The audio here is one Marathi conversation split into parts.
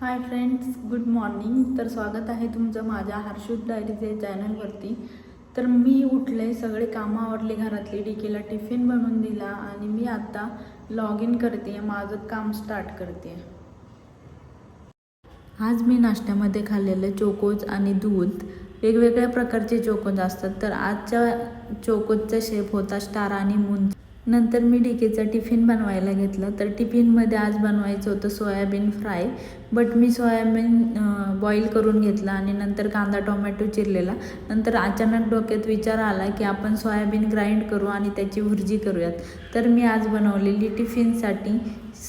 Hi friends good morning. तर स्वागत आहे तुमचं माझ्या हर्षुद डायरीचे चॅनलवरती. तर मी उठले सगळे कामं आवडले घरातली डीकेला टिफिन बनवून दिला आणि मी आता लॉग इन करते माझं काम स्टार्ट करते. आज मी नाश्त्यामध्ये खाल्लेलं चोकोज आणि दूध वेगवेगळ्या प्रकारचे चोकोज असतात. तर आजच्या चोकोजचा शेप होता स्टार आणि मून. नंतर मी डीकेचा टिफिन बनवायला घेतला. तर टिफिनमध्ये आज बनवायचं होतं सोयाबीन फ्राय बट मी सोयाबीन बॉईल करून घेतला आणि नंतर कांदा टोमॅटो चिरलेला. नंतर अचानक डोक्यात विचार आला की आपण सोयाबीन ग्राइंड करू आणि त्याची भुर्जी करूयात. तर मी आज बनवलेली टिफिनसाठी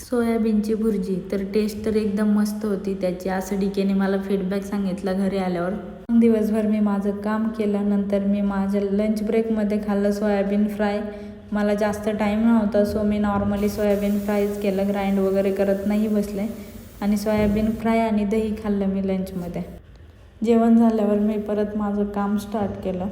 सोयाबीनची भुर्जी. तर टेस्ट तर एकदम मस्त होती त्याची असं डिकेने मला फीडबॅक सांगितला घरी आल्यावर. दिवसभर मी माझं काम केलं. नंतर मी माझ्या लंच ब्रेकमध्ये खाल्लं सोयाबीन फ्राय. मला जास्त टाईम नव्हता सो मी नॉर्मली सोयाबीन फ्रायच केलं ग्राइंड वगैरे करत नाही बसले. आणि सोयाबीन फ्राय आणि दही खाल्लं मी लंचमध्ये जेवण झाल्यावर मी परत माझं काम स्टार्ट केलं.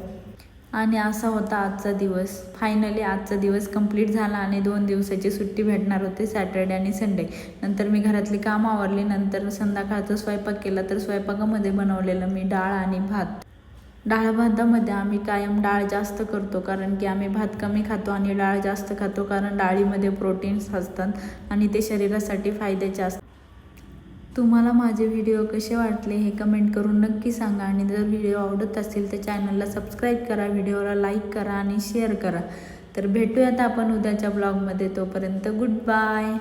आणि असा होता आजचा दिवस. फायनली आजचा दिवस कंप्लीट झाला आणि दोन दिवसाची सुट्टी भेटणार होते सॅटर्डे आणि संडे नंतर मी घरातली काम आवरली. नंतर संध्याकाळचा स्वयंपाक केला. तर स्वयंपाकामध्ये बनवलेलं मी डाळ आणि भात. डाळ भातामध्ये आम्ही कायम डाळ जास्त करतो कारण की आम्ही भात कमी खातो आणि डाळ जास्त खातो कारण डाळीमध्ये प्रोटीन्स असतात आणि ते शरीरासाठी फायद्याचे असतात. तुम्हाला माझे व्हिडिओ कसे वाटले हे कमेंट करून नक्की सांगा आणि जर व्हिडिओ आवडत असेल तर चॅनलला सबस्क्राईब करा व्हिडिओला लाईक करा आणि शेअर करा. तर भेटूयात आपण उद्याच्या ब्लॉगमध्ये तोपर्यंत गुड बाय.